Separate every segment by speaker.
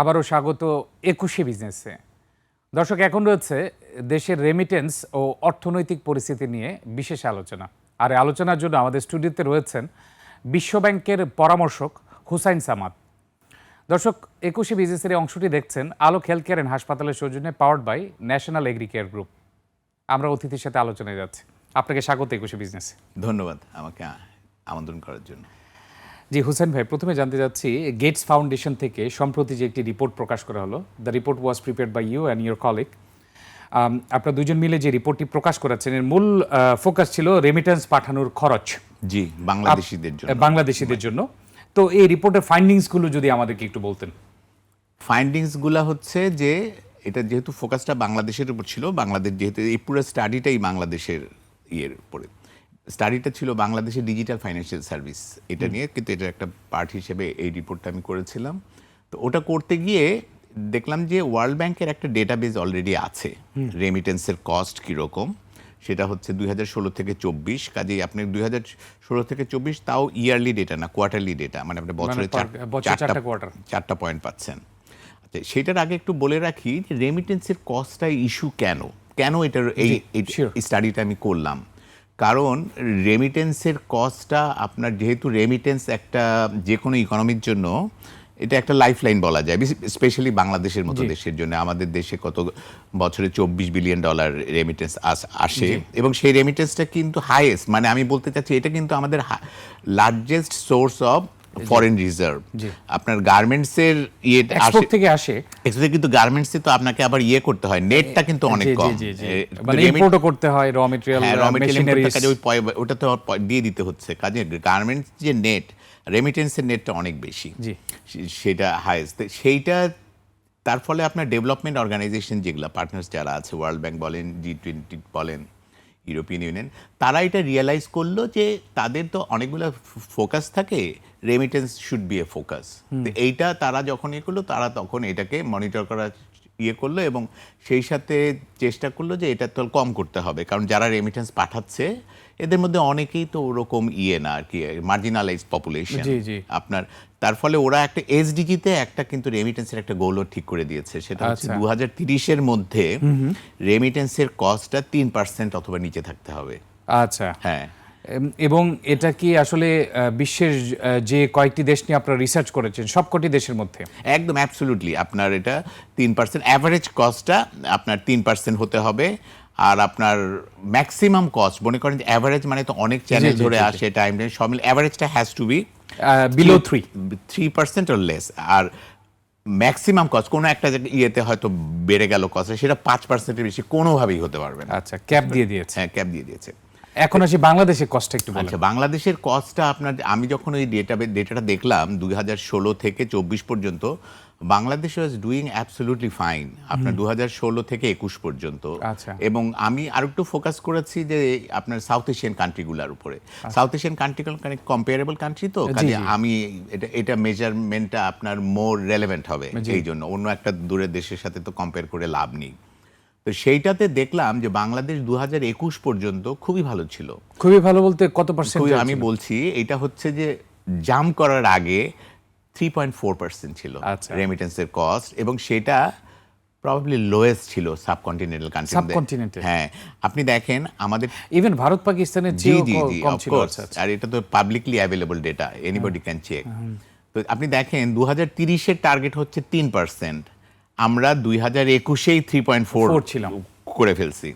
Speaker 1: আবারও স্বাগত একুশে বিজনেসে। দর্শক, এখন রয়েছে দেশের রেমিটেন্স ও অর্থনৈতিক পরিস্থিতি নিয়ে বিশেষ আলোচনা। আর আলোচনার জন্য আমাদের স্টুডিওতে রয়েছেন বিশ্বব্যাংকের পরামর্শক হুসাইন সামাদ। দর্শক, একুশে বিজনেসের এই অংশটি দেখছেন আলোক হেলথ কেয়ার অ্যান্ড হাসপাতালের সৌজন্যে powered by national agri care group আমরা অতিথির সাথে আলোচনায় যাচ্ছি। আপনাকে স্বাগত একুশে বিজনেসে
Speaker 2: ধন্যবাদ আমাকে আমন্ত্রণ করার জন্য।
Speaker 1: জি হুসেন ভাই প্রথমে জানতে চাচ্ছি গেটস ফাউন্ডেশন থেকে সম্প্রতি যে একটি রিপোর্ট প্রকাশ করা হলো the report was prepared by you and your colleague আপনারা দুজন মিলে যে রিপোর্টটি প্রকাশ করেছেন এর মূল ফোকাস ছিল রেমিটেন্স পাঠানোর খরচ।
Speaker 2: জি বাংলাদেশিদের জন্য।
Speaker 1: বাংলাদেশিদের জন্য। তো এই রিপোর্টের ফাইন্ডিংসগুলো যদি আমাদেরকে একটু বলতেন।
Speaker 2: ফাইন্ডিংসগুলো হচ্ছে যে এটা যেহেতু ফোকাসটা বাংলাদেশের উপর ছিল বাংলাদেশ যেহেতু এই পুরো স্টাডিটাই বাংলাদেশের ইয়ের উপরে। স্টাডিটা ছিল বাংলাদেশের ডিজিটাল ফাইন্যান্সিয়াল সার্ভিস এটা নিয়ে কিন্তু এটা একটা পার্ট হিসেবে এই রিপোর্টটা আমি করেছিলাম। তো ওটা করতে গিয়ে দেখলাম যে ওয়ার্ল্ড ব্যাংকের একটা ডেটা ডেটাবেজ অলরেডি আছে রেমিটেন্সের কস্ট কীরকম? সেটা হচ্ছে দুই হাজার ষোলো থেকে চব্বিশ কাজেই আপনি দুই হাজার ষোলো থেকে চব্বিশ তাও ইয়ারলি ডেটা না কোয়ার্টারলি ডেটা মানে আপনি বছরে
Speaker 1: চারটা quarter।
Speaker 2: চারটা পয়েন্ট পাচ্ছেন। আচ্ছা সেটার আগে একটু বলে রাখি যে রেমিটেন্সের কস্টটা ইস্যু কেন? কেন এটার এই স্টাডিটা আমি করলাম? কারণ রেমিটেন্সের কস্টটা আপনার যেহেতু রেমিটেন্স একটা যে কোনো ইকোনমির জন্য এটা একটা লাইফলাইন বলা যায় স্পেশালি বাংলাদেশের মতো দেশের জন্য। আমাদের দেশে কত বছরে চব্বিশ বিলিয়ন ডলার রেমিটেন্স আসে এবং সেই রেমিটেন্সটা কিন্তু হাইয়েস্ট মানে আমি বলতে চাচ্ছি এটা কিন্তু আমাদের largest source of foreign reserve আপনার গার্মেন্টসের ইয়ে
Speaker 1: এক্সপোর্ট থেকে আসে।
Speaker 2: এক্সপোর্টে কিন্তু গার্মেন্টস তো আপনাকে আবার ইয়ে করতে হয়। নেটটা কিন্তু অনেক কম।
Speaker 1: মানে ইম্পোর্টও করতে হয় র মেটেরিয়াল
Speaker 2: হ্যাঁ র
Speaker 1: মেশিনারিজ
Speaker 2: কাজে ওই পয়- ওটা তো দিয়ে দিতে হচ্ছে। কাজে গার্মেন্টস যে নেট রেমিটেন্সের নেটটা অনেক বেশি।
Speaker 1: জি।
Speaker 2: সেটা হাইয়েস্ট সেইটা তার ফলে আপনার ডেভেলপমেন্ট অর্গানাইজেশন যেগুলো পার্টনার্স যারা আছে ওয়ার্ল্ড ব্যাংক বলেন জি টোয়েন্টি বলেন ইউরোপিয়ান ইউনিয়ন তারা এটা রিয়েলাইজ করল যে তাদের তো অনেকগুলো ফোকাস থাকে remittance should be a focus এইটা তারা যখন ইয়ে করল তারা তখন এটাকে মনিটর করার ইয়ে করল এবং সেই সাথে চেষ্টা করল যে এটা তো কম করতে হবে। কারণ যারা রেমিটেন্স পাঠাচ্ছে এদের মধ্যে অনেকেই তো ওরকম ইয়ে না আর কি মার্জিনালাইজ পপুলেশন। আপনার তার ফলে ওরা একটা এসডিজিতে একটা কিন্তু রেমিটেন্সের একটা গোলও ঠিক করে দিয়েছে। সেটা হচ্ছে
Speaker 1: আচ্ছা।
Speaker 2: দু হাজার তিরিশের মধ্যে রেমিটেন্সের কস্টটা তিন পার্সেন্ট অথবা নিচে থাকতে হবে।
Speaker 1: আচ্ছা।
Speaker 2: হ্যাঁ।
Speaker 1: এবং এটা কি আসলে বিশ্বের যে কয়েকটি দেশ নিয়ে আপনারা রিসার্চ করেছেন সবকটি দেশের মধ্যে?
Speaker 2: একদম অ্যাবসলুটলি আপনার এটা তিন পার্সেন্ট অ্যাভারেজ কস্টটা আপনার তিন পার্সেন্ট হতে হবে। আর আপনার ম্যাক্সিমাম কস্ট মনে করেন যে অ্যাভারেজ মানে তো অনেক চ্যানেল ধরে। আসে টাইম সব মিলে অ্যাভারেজটা has to be
Speaker 1: below three
Speaker 2: three percent or less R maximum cost কোনো একটা ইয়েতে হয়তো বেড়ে গেল কস্ট সেটা পাঁচ পার্সেন্টের বেশি কোনোভাবেই হতে পারবে না।
Speaker 1: আচ্ছা ক্যাপ দিয়ে দিয়েছে।
Speaker 2: হ্যাঁ ক্যাপ দিয়ে দিয়েছে।
Speaker 1: এখন আসি বাংলাদেশের কষ্ট একটু
Speaker 2: আচ্ছা বাংলাদেশের কস্টটা আপনার আমি যখন ওই ডেটা ডেটাটা দেখলাম দুই হাজার ষোলো থেকে চব্বিশ পর্যন্ত Bangladesh was doing absolutely fine আপনার দু হাজার ষোলো থেকে একুশ পর্যন্ত।
Speaker 1: আচ্ছা।
Speaker 2: এবং আমি আর একটু ফোকাস করেছি যে আপনার সাউথ এশিয়ান কান্ট্রিগুলোর উপরে। সাউথ এশিয়ান কান্ট্রিগুলো মানে কম্পেয়ারেবল কান্ট্রি তো? কাজে আমি এটা এটা মেজারমেন্টটা আপনার মোর রেলেভেন্ট হবে এই জন্য। অন্য একটা দূরের দেশের সাথে তো কম্পেয়ার করে লাভ নেই। তো সেইটাতে দেখলাম যে বাংলাদেশ দু হাজার একুশ পর্যন্ত খুবই ভালো ছিল।
Speaker 1: খুবই ভালো বলতে কত পার্সেন্ট
Speaker 2: আমি বলছি এটা হচ্ছে যে জাম করার আগে থ্রি পয়েন্ট ফোর পার্সেন্ট ছিল
Speaker 1: আচ্ছা।
Speaker 2: রেমিটেন্সের কস্ট এবং সেটা প্রবাবলি লোয়েস্ট ছিল সাবকন্টিনেন্টাল কান্ট্রি
Speaker 1: Subcontinental?
Speaker 2: হ্যাঁ আপনি দেখেন আমাদের
Speaker 1: ইভেন ভারত পাকিস্তানের
Speaker 2: জি জি জি course,
Speaker 1: আচ্ছা আচ্ছা।
Speaker 2: আর এটা তো publicly available data anybody can check তো আপনি দেখেন দু হাজার তিরিশের টার্গেট হচ্ছে তিন পার্সেন্ট আমরা দুই হাজার একুশেই থ্রি পয়েন্ট ফোর
Speaker 1: ছিলাম।
Speaker 2: করে ফেলছি।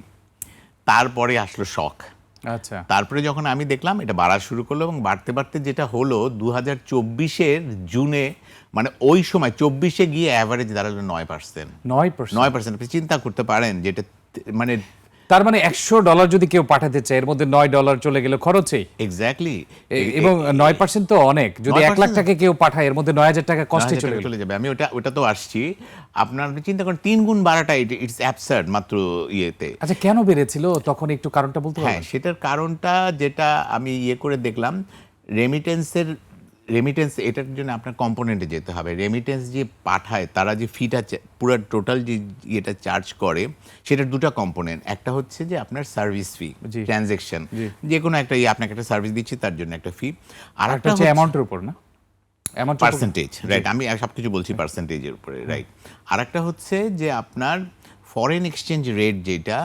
Speaker 2: তারপরে আসলো শখ
Speaker 1: আচ্ছা।
Speaker 2: তারপরে যখন আমি দেখলাম এটা বাড়া শুরু করল এবং বাড়তে বাড়তে যেটা হলো দু হাজার চব্বিশের জুনে মানে ওই সময় চব্বিশে গিয়ে অ্যাভারেজ দাঁড়াল নয় পার্সেন্ট
Speaker 1: নয় পার্সেন্ট
Speaker 2: নয় পার্সেন্ট আপনি চিন্তা করতে পারেন যেটা মানে
Speaker 1: তার মানে একশো ডলার যদি কেউ পাঠাতে চায় এর মধ্যে নয় ডলার চলে গেলে খরচে
Speaker 2: এক্স্যাক্টলি
Speaker 1: এবং নয় পার্সেন্ট তো অনেক। যদি এক লাখ টাকা কেউ পাঠায় এর মধ্যে নয় হাজার টাকা কষ্টে চলে
Speaker 2: চলে যাবে। আমি ওটা ওটা তো আসছি। আপনার আপনি চিন্তা করেন তিন গুণ বাড়াটা ইটস অ্যাবসার্ড মাত্র ইয়েতে।
Speaker 1: আচ্ছা কেন বেড়েছিল? তখন একটু কারণটা বলতে
Speaker 2: হ্যাঁ সেটার কারণটা যেটা আমি ইয়ে করে দেখলাম রেমিটেন্সের রেমিটেন্স এটার জন্য আপনার কম্পোনেন্টে যেতে হবে। রেমিটেন্স যে পাঠায় তারা যে ফিটা পুরো টোটাল যে ইয়েটা চার্জ করে সেটার দুটো কম্পোনেন্ট একটা হচ্ছে যে আপনার সার্ভিস ফি
Speaker 1: জি।
Speaker 2: ট্রানজেকশন যে কোনো একটা ইয়ে আপনাকে একটা সার্ভিস দিচ্ছি তার জন্য একটা ফি আর
Speaker 1: একটা হচ্ছে অ্যামাউন্টের উপর না?
Speaker 2: পার্সেন্টেজ রাইট আমি সবকিছু বলছি পার্সেন্টেজের উপরে রাইট আর একটা হচ্ছে যে আপনার ফরেন এক্সচেঞ্জ রেট যেটা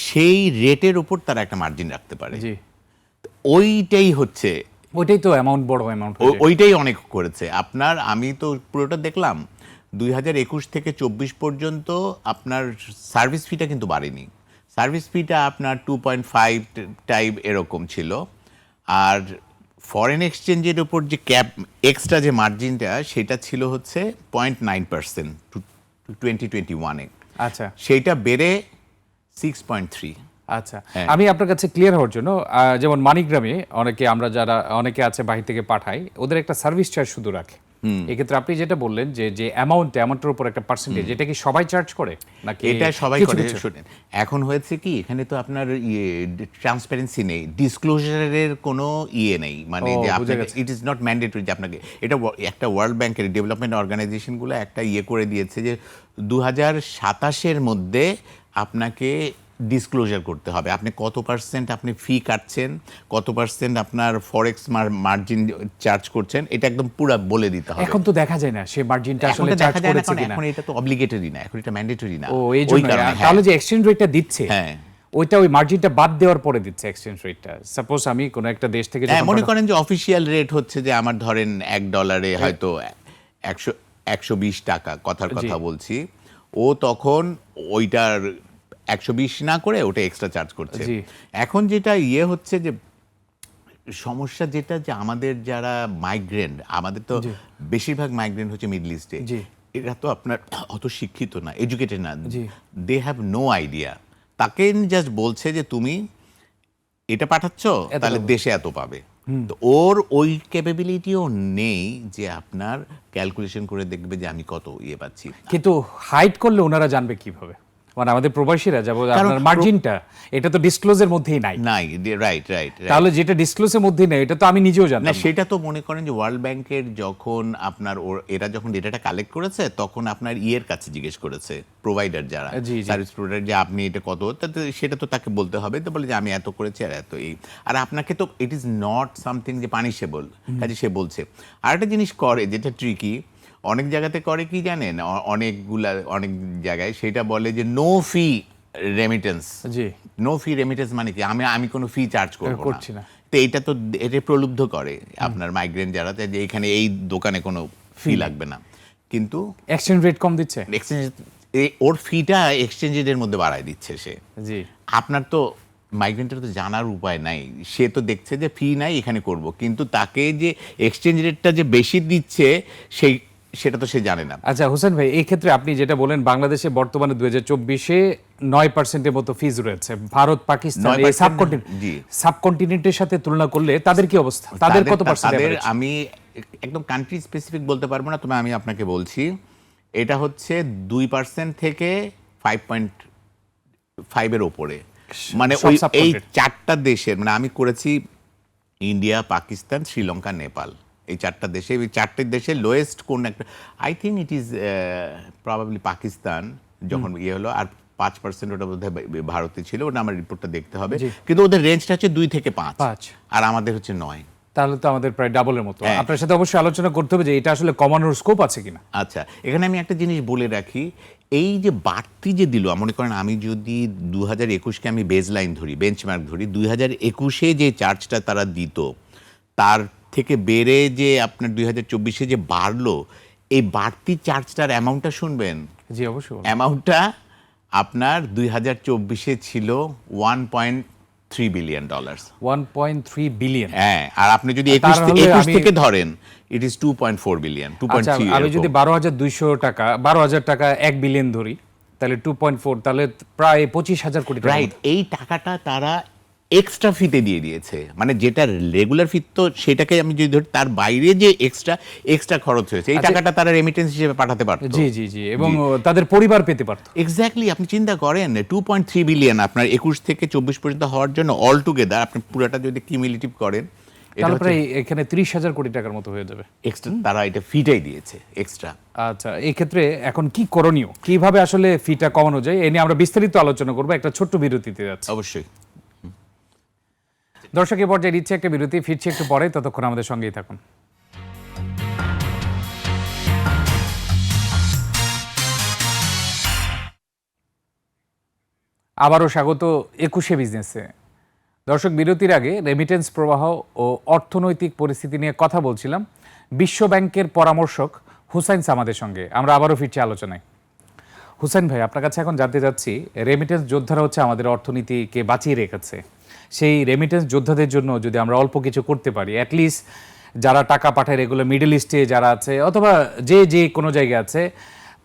Speaker 2: সেই রেটের উপর তারা একটা মার্জিন রাখতে পারে। ওইটাই হচ্ছে
Speaker 1: ওইটাই তো অ্যামাউন্ট বড় অ্যামাউন্ট
Speaker 2: ওইটাই অনেক করেছে। আপনার আমি তো পুরোটা দেখলাম দুই হাজার একুশ থেকে চব্বিশ পর্যন্ত আপনার সার্ভিস ফিটা কিন্তু বাড়েনি। সার্ভিস ফিটা আপনার টু পয়েন্ট ফাইভ টাইপ এরকম ছিল। আর ফরেন এক্সচেঞ্জের উপর যে ক্যাপ এক্সট্রা যে মার্জিনটা সেটা ছিল হচ্ছে point nine percent to twenty twenty ওয়ানে
Speaker 1: আচ্ছা।
Speaker 2: সেইটা বেড়ে সিক্স পয়েন্ট থ্রি
Speaker 1: আচ্ছা
Speaker 2: হ্যাঁ।
Speaker 1: আমি আপনার কাছে ক্লিয়ার হওয়ার জন্য যেমন মানিগ্রামে অনেকে আমরা যারা অনেকে আছে বাহির থেকে পাঠাই ওদের একটা সার্ভিস চার্জ শুধু রাখে। এক্ষেত্রে আপনি যেটা বললেন যে যে অ্যামাউন্ট অ্যামাউন্টের উপর একটা পার্সেন্টেজ এটা কি সবাই চার্জ করে? নাকি
Speaker 2: এটা সবাই করে? শুনেন। এখন হয়েছে কি এখানে তো আপনার ইয়ে ট্রান্সপারেন্সি নেই ডিসক্লোজারের কোনো ইয়ে নেই। মানে যে আপনাকে ইট ইজ নট ম্যান্ডেটরি যে আপনাকে এটা একটা ওয়ার্ল্ড ব্যাংকের ডেভেলপমেন্ট অর্গানাইজেশনগুলো একটা ইয়ে করে দিয়েছে যে দু হাজার সাতাশের মধ্যে আপনাকে ডিসক্লোজার করতে হবে। আপনি কত পার্সেন্ট আপনি ফি কাটছেন কত পার্সেন্ট আপনার ফরেক্স মার্জিন চার্জ করছেন এটা একদম পুরো বলে দিতে হবে।
Speaker 1: এখন তো দেখা যায় না সে মার্জিনটা আসলে চার্জ করেছে কিনা।
Speaker 2: এখন এটা তো অব্লিগেটরি না এখন এটা ম্যান্ডেটরি না।
Speaker 1: ও এই জন্য
Speaker 2: হ্যাঁ।
Speaker 1: তাহলে যে এক্সচেঞ্জ রেটটা দিচ্ছে
Speaker 2: হ্যাঁ।
Speaker 1: ওইটা ওই মার্জিনটা বাদ দেওয়ার পরে দিচ্ছে এক্সচেঞ্জ রেটটা সাপোজ আমি কোনো একটা দেশ থেকে
Speaker 2: হ্যাঁ মনে করেন যে অফিসিয়াল রেট হচ্ছে যে আমার ধরেন এক ডলারে হয়তো একশো একশো বিশ টাকা কথার কথা বলছি। ও তখন ওইটার একশো বিশ না করে ওটা এক্সট্রা চার্জ করছে। এখন যেটা ইয়ে হচ্ছে যে সমস্যা যেটা যে আমাদের যারা মাইগ্রেন্ট আমাদের তো বেশিরভাগ মাইগ্রেন্ট হচ্ছে মিডল ইস্টে। এরা তো আপনার অত শিক্ষিত না এডুকেটেড না। দে হ্যাভ নো আইডিয়া তাকে জাস্ট বলছে যে তুমি এটা পাঠাচ্ছ তাহলে দেশে এত পাবে। তো ওর ওই ক্যাপাবিলিটিও নেই যে আপনার ক্যালকুলেশন করে দেখবে যে আমি কত ইয়ে পাচ্ছি।
Speaker 1: কিন্তু হাইট করলে ওনারা জানবে কীভাবে। মানে আমাদের প্রবাসীরা যাব আপনার মার্জিনটা এটা তো ডিসক্লোজের মধ্যেই নাই।
Speaker 2: নাই রাইট রাইট
Speaker 1: তাহলে যেটা ডিসক্লোজের মধ্যেই নেই এটা তো আমি নিজেও
Speaker 2: না
Speaker 1: জানতাম না।
Speaker 2: সেটা তো মনে করেন যে ওয়ার্ল্ড ব্যাংকের যখন আপনার এরা যখন ডেটাটা কালেক্ট করেছে তখন আপনার ইয়ের কাছে জিজ্ঞেস করেছে প্রোভাইডার যারা। সার্ভিস প্রোভাইডার যে আপনি এটা কত সেটা তো তাকে বলতে হবে তো বলে যে আমি এত করেছি আর এত এই। আর আপনাকে তো ইট ইজ নট সামথিং যে পানিশেবল কাজে সে বলছে। আর একটা জিনিস করে যেটা ট্রিকি অনেক জায়গাতে করে কি জানেন? অনেকগুলা অনেক জায়গায় সেটা বলে যে নো ফি রেমিটেন্স
Speaker 1: জি।
Speaker 2: নো ফি রেমিটেন্স মানে কি? আমি আমি কোনো ফি চার্জ করব
Speaker 1: করছি না।
Speaker 2: তো এটা তো এটা প্রলুব্ধ করে আপনার মাইগ্রেন যারা যে এখানে এই দোকানে কোনো ফি লাগবে না। কিন্তু
Speaker 1: এক্সচেঞ্জ রেট কম দিচ্ছে?
Speaker 2: এক্সচেঞ্জ ওর ফিটা এক্সচেঞ্জের মধ্যে বাড়ায় দিচ্ছে সে।
Speaker 1: জি।
Speaker 2: আপনার তো মাইগ্রেন্টের তো জানার উপায় নাই। সে তো দেখছে যে ফি নাই এখানে করব। কিন্তু তাকে যে এক্সচেঞ্জ রেটটা যে বেশি দিচ্ছে সেই সেটা তো সে জানে না।
Speaker 1: আচ্ছা হোসেন ভাই এই ক্ষেত্রে আপনি যেটা বলেন বাংলাদেশে বর্তমানে দুই হাজার চব্বিশে নয় পার্সেন্টের মতো ফিজ রয়েছে। ভারত পাকিস্তান এই সাবকন্টিনেন্টের সাথে তুলনা করলে তাদের কি অবস্থা? তাদের কত পার্সেন্ট
Speaker 2: আমি একদম কান্ট্রি স্পেসিফিক বলতে পারব না তবে আমি আপনাকে বলছি এটা হচ্ছে দুই পার্সেন্ট থেকে ফাইভ পয়েন্ট ফাইভের ওপরে। মানে ওই এই চারটা দেশের মানে আমি করেছি ইন্ডিয়া পাকিস্তান শ্রীলঙ্কা নেপাল। এই চারটা দেশে এই চারটে দেশে লোয়েস্ট কোন একটা I think it is probably Pakistan যখন ইয়ে হলো আর পাঁচ পার্সেন্ট ওটা বোধহয় বা- ভারতে ছিল ওটা আমার রিপোর্টটা দেখতে হবে। কিন্তু ওদের রেঞ্জটা হচ্ছে দুই থেকে পাঁচ।
Speaker 1: পাঁচ।
Speaker 2: আর আমাদের হচ্ছে নয়।
Speaker 1: তাহলে তো আমাদের প্রায় ডাবলের মতো।
Speaker 2: হ্যাঁ।
Speaker 1: আপনার সাথে অবশ্যই আলোচনা করতে হবে যে এটা আসলে কমানোর স্কোপ আছে কিনা।
Speaker 2: আচ্ছা এখানে আমি একটা জিনিস বলে রাখি এই যে বাড়তি যে দিল মনে করেন আমি যদি দু হাজার একুশকে আমি বেজ লাইন ধরি বেঞ্চমার্ক ধরি দুই হাজার একুশে যে চার্জটা তারা দিত তার থেকে বেড়ে যে আপনার দুই হাজার চব্বিশে যে বাড়লো এই বাড়তি চার্জটার অ্যামাউন্টটা শুনবেন?
Speaker 1: জি অবশ্যই
Speaker 2: অ্যামাউন্টটা আপনার দুই হাজার চব্বিশে ছিল one point three billion
Speaker 1: one point three billion
Speaker 2: হ্যাঁ আর আপনি যদি একুশ একুশ থেকে ধরেন it is two point four billion two point three
Speaker 1: আমি যদি বারো হাজার দুইশো টাকা বারো হাজার টাকা এক বিলিয়ন ধরি তাহলে টু পয়েন্ট ফোর তাহলে প্রায় পঁচিশ হাজার কোটি
Speaker 2: রাইট এই টাকাটা তারা এক্সট্রা ফিতে দিয়ে দিয়েছে। মানে যেটা রেগুলার ফি তো সেটাকে আমি যদি ধরি তার বাইরে যে এক্সট্রা এক্সট্রা খরচ হয়েছে এই টাকাটা তারা রেমিটেন্স হিসেবে পাঠাতে পারতো।
Speaker 1: জি জি জি এবং তাদের পরিবার পেতে পারতো।
Speaker 2: এক্স্যাক্টলি আপনি চিন্তা করেন টু পয়েন্ট থ্রি বিলিয়ন আপনার একুশ থেকে চব্বিশ পর্যন্ত হওয়ার জন্য অল টুগেদার আপনি পুরোটা যদি কিউমিলেটিভ করেন এটা
Speaker 1: তাহলে প্রায় এখানে ত্রিশ হাজার কোটি টাকার মতো হয়ে যাবে।
Speaker 2: এক্সট্রা তারা এটা ফিটাই দিয়েছে এক্সট্রা
Speaker 1: আচ্ছা এই ক্ষেত্রে এখন কি করণীয়? কীভাবে আসলে ফিটা কমানো যায়? এ নিয়ে আমরা বিস্তারিত আলোচনা করব একটা ছোট্ট বিরতিতে যাচ্ছে।
Speaker 2: অবশ্যই।
Speaker 1: দর্শক, এ পর্যায়ে নিচ্ছে একটা বিরতি, ফিরছি একটু পরে, ততক্ষণ আমাদের সঙ্গেই থাকুন। আবারও স্বাগত একুশে বিজনেসে। দর্শক, বিরতির আগে রেমিটেন্স প্রবাহ ও অর্থনৈতিক পরিস্থিতি নিয়ে কথা বলছিলাম বিশ্ব ব্যাংকের পরামর্শক হুসাইন সামাদের সঙ্গে। আমরা আবারও ফিরছি আলোচনায়। হুসাইন ভাই, আপনার কাছে এখন জানতে চাচ্ছি রেমিটেন্স যোদ্ধারা হচ্ছে আমাদের অর্থনীতিকে বাঁচিয়ে রেখেছে। সেই রেমিটেন্স যোদ্ধাদের জন্য যদি আমরা অল্প কিছু করতে পারি অ্যাটলিস্ট যারা টাকা পাঠায় এগুলো মিডল ইস্টে যারা আছে অথবা যে যে কোনো জায়গায় আছে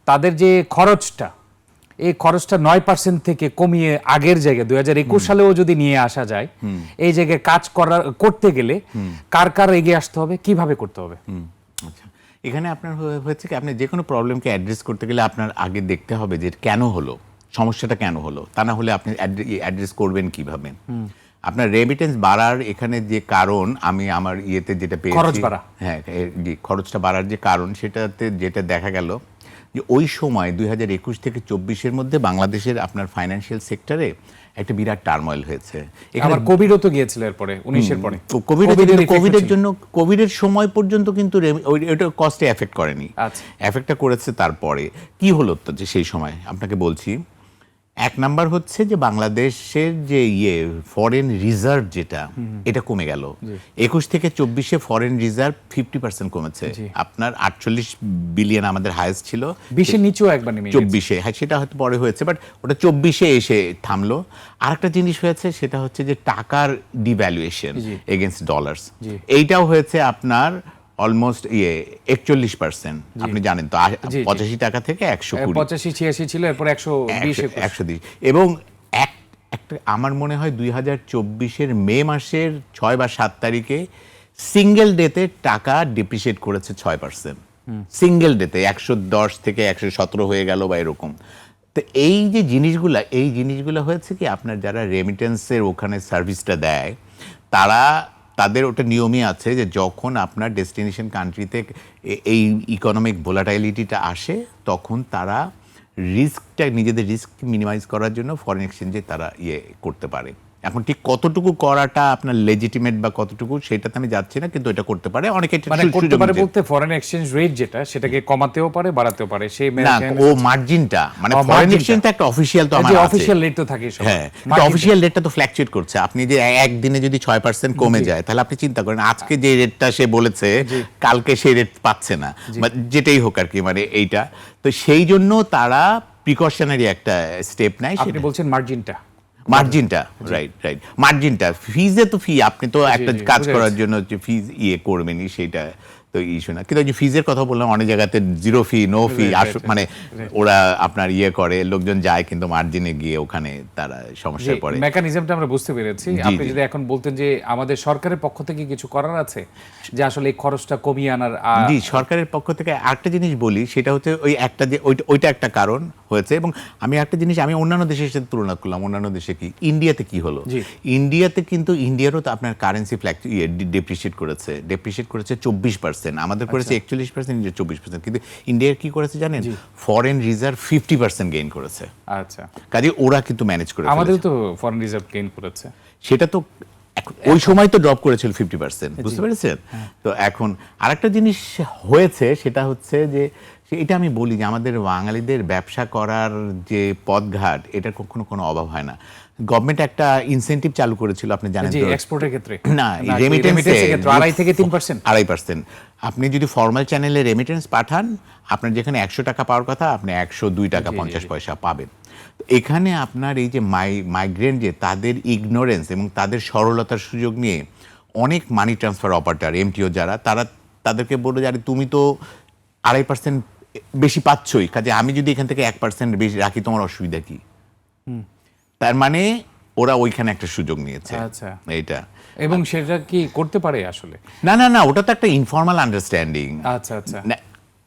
Speaker 1: তাদের যে খরচটা এই খরচটা নয় পার্সেন্ট থেকে কমিয়ে আগের জায়গায় দুই হাজার একুশ সালেও যদি নিয়ে আসা যায় এই জায়গায় কাজ করার করতে গেলে কার কার এগিয়ে আসতে হবে কীভাবে করতে হবে?
Speaker 2: আচ্ছা। এখানে আপনার হয়েছে কি আপনি যে কোনো প্রবলেমকে অ্যাড্রেস করতে গেলে আপনার আগে দেখতে হবে যে কেন হলো সমস্যাটা কেন হলো তা না হলে আপনি অ্যাড্রেস করবেন কীভাবে। আপনার রেমিটেন্স বাড়ার এখানে যে কারণ আমি আমার ইয়েতে যেটা পেয়েছি
Speaker 1: খরচ বাড়া।
Speaker 2: হ্যাঁ জি খরচটা বাড়ার যে কারণ সেটাতে যেটা দেখা গেল যে ওই সময় দুই হাজার একুশ থেকে চব্বিশের মধ্যে বাংলাদেশের আপনার ফাইন্যান্সিয়াল সেক্টরে একটা বিরাট টার্ময়েল হয়েছে। এখানে
Speaker 1: আবার কোভিডও তো গিয়েছিল এরপরে উনিশের পরে।
Speaker 2: তো কোভিডের জন্য- কোভিডের সময় পর্যন্ত কিন্তু রেমি- ওই- ওটা কস্টে এফেক্ট করেনি।
Speaker 1: আচ্ছা।
Speaker 2: এফেক্টটা করেছে তারপরে। কি হলো তো যে সেই সময়? আপনাকে বলছি এক নাম্বার হচ্ছে যে বাংলাদেশের যে ইয়ে ফরেন রিজার্ভ যেটা এটা কমে গেল। একুশ থেকে চব্বিশে ফরেন রিজার্ভ ফিফটি পার্সেন্ট কমেছে। আপনার আটচল্লিশ বিলিয়ন আমাদের হায়েস্ট ছিল।
Speaker 1: বিশের নিচেও একবার নেমে
Speaker 2: চব্বিশে হ্যাঁ সেটা হয়তো পরে হয়েছে বাট ওটা চব্বিশে এসে থামলো। আর একটা জিনিস হয়েছে সেটা হচ্ছে যে টাকার ডিভ্যালুয়েশন এগেনস্ট ডলার্স এইটাও হয়েছে আপনার অলমোস্ট ইয়ে একচল্লিশ পার্সেন্ট আপনি জানেন তো পঁচাশি টাকা থেকে একশো
Speaker 1: পঁচাশি ছিয়াশি ছিল এরপর একশো
Speaker 2: একশো-। এবং এক একটা আমার মনে হয় দুই হাজার চব্বিশের মে মাসের ছয় বা সাত তারিখে সিঙ্গেল ডেতে টাকা ডিপ্রিসিয়েট করেছে ছয় পার্সেন্ট সিঙ্গেল ডেতে একশো দশ থেকে একশো সতেরো হয়ে গেল বা এরকম। তো এই যে জিনিসগুলা এই জিনিসগুলো হয়েছে কি আপনার যারা রেমিটেন্সের ওখানে সার্ভিসটা দেয় তারা তাদের ওটা নিয়মই আছে যে যখন আপনার ডেস্টিনেশন কান্ট্রিতে এই ইকোনমিক ভোলাটাইলিটিটা আসে, তখন তারা রিস্কটা নিজেদের রিস্ক মিনিমাইজ করার জন্য ফরেন এক্সচেঞ্জে তারা ইয়ে করতে পারে। এখন ঠিক কতটুকু করাটা আপনার লেজিটিমেট বা কতটুকু সেটাতে আমি যাচ্ছি না কিন্তু এটা করতে পারে। অনেকে
Speaker 1: মানে করতে পারে বলতে ফরেন এক্সচেঞ্জ রেট যেটা সেটাকে কমাতেও পারে বাড়াতেও পারে। সেই
Speaker 2: না ও মার্জিনটা মানে ফরেন। এক্সচেঞ্জটা একটা অফিসিয়াল তো আমার আছে।
Speaker 1: অফিসিয়াল রেট তো থাকে
Speaker 2: হ্যাঁ কিন্তু অফিসিয়াল রেটটা তো ফ্ল্যাকচুয়েট করছে। আপনি যে একদিনে যদি ছয় পার্সেন্ট কমে যায় তাহলে আপনি চিন্তা করেন আজকে যে রেটটা সে বলেছে কালকে সেই রেট পাচ্ছে না। বা যেটাই হোক আর কি মানে এইটা। তো সেই জন্য তারা প্রিকশনারি একটা স্টেপ নেয়
Speaker 1: আপনি
Speaker 2: সেটা
Speaker 1: বলছেন মার্জিনটা
Speaker 2: মার্জিনটা রাইট রাইট মার্জিনটা ফিজে তো ফি আপনি তো একটা কাজ করার জন্য যে ফিজ ইয়ে করবেনই সেটা তো ইস্যু না। কিন্তু যে ফিজের কথা বললাম অনেক জায়গাতে জিরো ফি নো ফি মানে ওরা আপনার ইয়ে করে লোকজন যায় কিন্তু মার্জিনে গিয়ে ওখানে তারা সমস্যায় পড়ে।
Speaker 1: মেকানিজমটা আমরা বুঝতে পেরেছি। আপনি যদি এখন বলতেন যে আমাদের সরকারের পক্ষ থেকে কিছু করার আছে যে আসলে এই খরচটা কমিয়ে আনার
Speaker 2: জি সরকারের পক্ষ থেকে আরেকটা জিনিস বলি সেটা হচ্ছে ওই একটা যে ওইটা ওইটা একটা কারণ হয়েছে এবং আমি একটা জিনিস আমি অন্যান্য দেশের সাথে তুলনা করলাম অন্যান্য দেশে কি ইন্ডিয়াতে কি হলো? ইন্ডিয়াতে কিন্তু ইন্ডিয়ারও তো আপনার কারেন্সি ফ্ল্যাক ইয়ে ডেপ্রিসিয়েট করেছে। ডেপ্রিসিয়েট করেছে চব্বিশ পার্সেন্ট আমাদের করেছে একচল্লিশ পার্সেন্ট ইন্ডিয়া চব্বিশ পার্সেন্ট কিন্তু ইন্ডিয়ার কি করেছে জানেন? Foreign reserve fifty percent gain করেছে।
Speaker 1: আচ্ছা।
Speaker 2: কাজে ওরা কিন্তু ম্যানেজ করে
Speaker 1: আমাদের তো ফরেন রিজার্ভ গেইন করেছে।
Speaker 2: সেটা তো ওই সময় তো ড্রপ করেছিল ফিফটি পার্সেন্ট বুঝতে পেরেছেন? তো এখন আরেকটা জিনিস হয়েছে সেটা হচ্ছে যে এটা আমি বলি যে আমাদের বাঙালিদের ব্যবসা করার যে পথঘাট এটার কখনো কোনো অভাব হয় না। গভর্নমেন্ট একটা ইনসেন্টিভ চালু করেছিল আপনি জানেন
Speaker 1: এক্সপোর্টের ক্ষেত্রে।
Speaker 2: না
Speaker 1: নাকি
Speaker 2: রেমিটেন্স
Speaker 1: remittance এর ক্ষেত্রে আড়াই থেকে তিন পার্সেন্ট
Speaker 2: আড়াই পার্সেন্ট আপনি যদি ফর্মাল চ্যানেলে রেমিটেন্স পাঠান আপনার যেখানে একশো টাকা পাওয়ার কথা আপনি একশো দুই টাকা পঞ্চাশ পয়সা পাবেন। এখানে আপনার এই যে মাই মাইগ্রেন্ট যে তাদের ইগনোরেন্স এবং তাদের সরলতার সুযোগ নিয়ে অনেক মানি ট্রান্সফার অপারেটার এমটিও যারা তারা তাদেরকে বলল যে আরে তুমি তো আড়াই পার্সেন্ট বেশি পাচ্ছই। কাজে আমি যদি এখান থেকে এক পার্সেন্ট বেশি রাখি তোমার অসুবিধা কি? তার মানে ওরা ওইখানে একটা সুযোগ নিয়েছে।
Speaker 1: আচ্ছা।
Speaker 2: এইটা।
Speaker 1: এবং সেটা কি করতে পারে আসলে?
Speaker 2: না না না ওটা তো একটা ইনফর্মাল আন্ডারস্ট্যান্ডিং
Speaker 1: আচ্ছা আচ্ছা।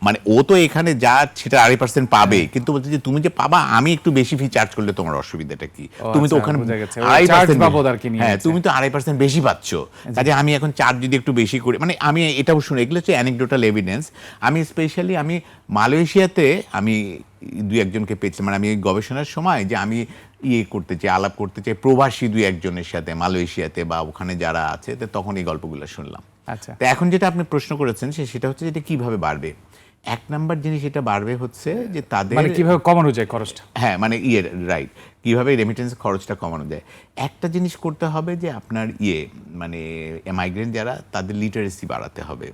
Speaker 2: মানে ও তো এখানে যা সেটা আড়াই পার্সেন্ট পাবে। কিন্তু বলছে যে তুমি যে পাবা আমি একটু বেশি ফি চার্জ করলে তোমার অসুবিধাটা কি? তুমি তো
Speaker 1: আচ্ছা,
Speaker 2: ওখানে আড়াই পার্সেন্ট হ্যাঁ তুমি তো আড়াই পার্সেন্ট বেশি পাচ্ছ। কাজে আমি এখন চার্জ যদি একটু বেশি করি মানে আমি এটাও শুনে এগুলো হচ্ছে অ্যানেকডোটাল এভিডেন্স আমি স্পেশালি আমি মালয়েশিয়াতে আমি দুই একজনকে পেয়েছি মানে আমি গবেষণার সময় যে আমি ইয়ে করতে চাই আলাপ করতে চাই প্রবাসী দুই একজনের সাথে মালয়েশিয়াতে বা ওখানে যারা আছে তো তখন এই গল্পগুলো শুনলাম।
Speaker 1: আচ্ছা।
Speaker 2: তো এখন যেটা আপনি প্রশ্ন করেছেন সেটা হচ্ছে যেটা কীভাবে বাড়বে? এক নাম্বার জিনিস এটা বাড়বে হচ্ছে যে তাদের
Speaker 1: মানে কীভাবে কমানো যায় খরচটা?
Speaker 2: হ্যাঁ মানে ইয়ে রাইট কীভাবে রেমিটেন্স খরচটা কমানো যায়? একটা জিনিস করতে হবে যে আপনার ইয়ে মানে মাইগ্রেন্ট যারা তাদের লিটারেসি বাড়াতে হবে।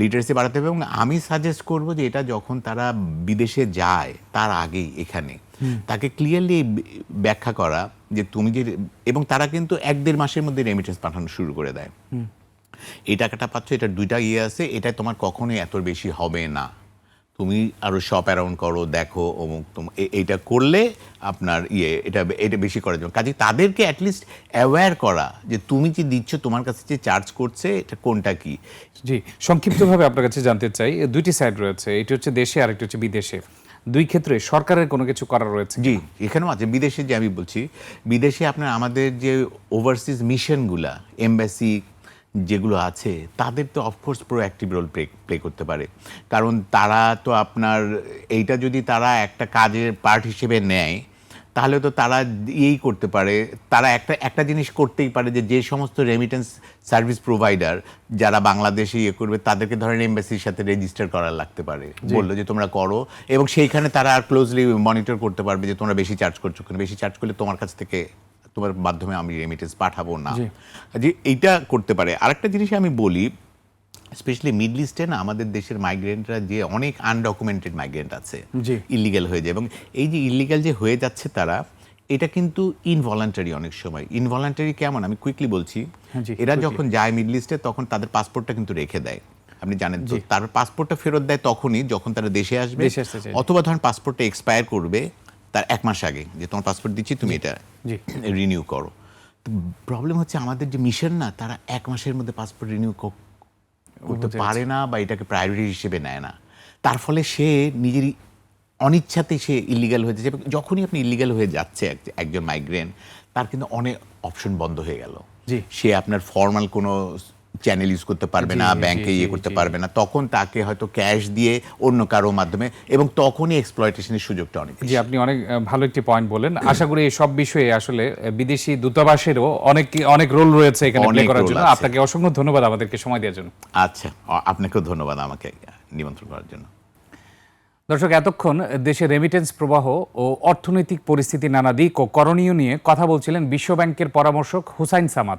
Speaker 2: লিটারেসি বাড়াতে হবে এবং আমি সাজেস্ট করব যে এটা যখন তারা বিদেশে যায় তার আগেই এখানে তাকে ক্লিয়ারলি ব্যাখ্যা করা যে তুমি যে এবং তারা কিন্তু এক দেড় মাসের মধ্যে রেমিটেন্স পাঠানো শুরু করে দেয়। এই টাকাটা পাচ্ছ এটা দুইটা ইয়ে আছে এটা তোমার কখনোই এত বেশি হবে না। তুমি আরও শপ অ্যারাউন্ড করো দেখো অমুক তুম- এ- এইটা করলে আপনার ইয়ে এটা এটা বেশি করার জন্য। কাজে তাদেরকে অ্যাটলিস্ট অ্যাওয়্যার করা যে তুমি যে দিচ্ছ তোমার কাছে যে চার্জ করছে এটা কোনটা কি?
Speaker 1: জি সংক্ষিপ্তভাবে আপনার কাছে জানতে চাই দুইটি সাইড রয়েছে এটি হচ্ছে দেশে আর একটি হচ্ছে বিদেশে। দুই ক্ষেত্রে সরকারের কোনো কিছু করা রয়েছে
Speaker 2: জি এখানেও আছে বিদেশে যে আমি বলছি বিদেশে আপনার আমাদের যে ওভারসিজ মিশনগুলা এমবাসি যেগুলো আছে তাদের তো of course proactive role play play করতে পারে। কারণ তারা তো আপনার এইটা যদি তারা একটা কাজের পার্ট হিসেবে নেয় তাহলে তো তারা ইয়েই করতে পারে। তারা একটা একটা জিনিস করতেই পারে যে যে সমস্ত রেমিটেন্স সার্ভিস প্রোভাইডার যারা বাংলাদেশে ইয়ে করবে তাদেরকে ধরেন এমবাসির সাথে রেজিস্টার করা লাগতে পারে। বলল যে তোমরা করো। এবং সেইখানে তারা আর ক্লোজলি মনিটর করতে পারবে যে তোমরা বেশি চার্জ করছ কেন? বেশি চার্জ করলে তোমার কাছ থেকে তোমার মাধ্যমে আমি রেমিটেন্স পাঠাবো না। যে এইটা করতে পারে। আরেকটা জিনিস আমি বলি স্পেশালি মিডল ইস্টে না আমাদের দেশের মাইগ্রেন্টরা যে অনেক আনডকুমেন্টেড মাইগ্রেন্ট আছে। ইলিগাল হয়ে যায়। এবং এই যে ইলিগাল যে হয়ে যাচ্ছে তারা এটা কিন্তু ইনভলান্টারি অনেক সময়। ইনভলান্টারি কেমন? আমি কুইকলি বলছি।
Speaker 1: হ্যাঁ
Speaker 2: এরা যখন যায় মিডল ইস্টে তখন তাদের পাসপোর্টটা কিন্তু রেখে দেয়। আপনি জানেন তো তার পাসপোর্টটা ফেরত দেয় তখনই যখন তারা দেশে আসবে। অথবা ধরেন পাসপোর্টটা এক্সপায়ার করবে তার এক মাস আগে যে তোমার পাসপোর্ট দিচ্ছি তুমি এটা। রিনিউ করো প্রবলেম হচ্ছে আমাদের যে মিশন না তারা এক মাসের মধ্যে পাসপোর্ট রিনিউ করতে পারে না বা এটাকে প্রায়োরিটি হিসেবে নেয় না তার ফলে সে নিজেরই অনিচ্ছাতে সে ইলিগাল হয়ে যাচ্ছে যখনই আপনি ইলিগাল হয়ে যাচ্ছে এক- একজন মাইগ্রেন তার কিন্তু অনেক অপশন বন্ধ হয়ে গেল। সে আপনার ফর্মাল কোনো চ্যানেল ইউজ করতে পারবে না ব্যাংকে ইয়ে করতে পারবে না তখন তাকে হয়তো ক্যাশ দিয়ে অন্য কারও মাধ্যমে এবং তখনই এক্সপ্লয়টেশনের সুযোগটা অনেক
Speaker 1: জি আপনি অনেক ভালো একটি পয়েন্ট বলেন আশা করি এই সব বিষয়ে আসলে বিদেশি দূতাবাসেরও অনেক অনেক রোল রয়েছে এখানে প্লে করার জন্য। আপনাকে অসংখ্য ধন্যবাদ আমাদেরকে সময় দেওয়ার জন্য।
Speaker 2: আচ্ছা আপনাকেও ধন্যবাদ আমাকে নিমন্ত্রণ করার জন্য।
Speaker 1: দর্শক এতক্ষণ দেশে রেমিটেন্স প্রবাহ ও অর্থনৈতিক পরিস্থিতি নানা দিক ও করণীয় নিয়ে কথা বলছিলেন বিশ্বব্যাংকের পরামর্শক হুসাইন সামাদ।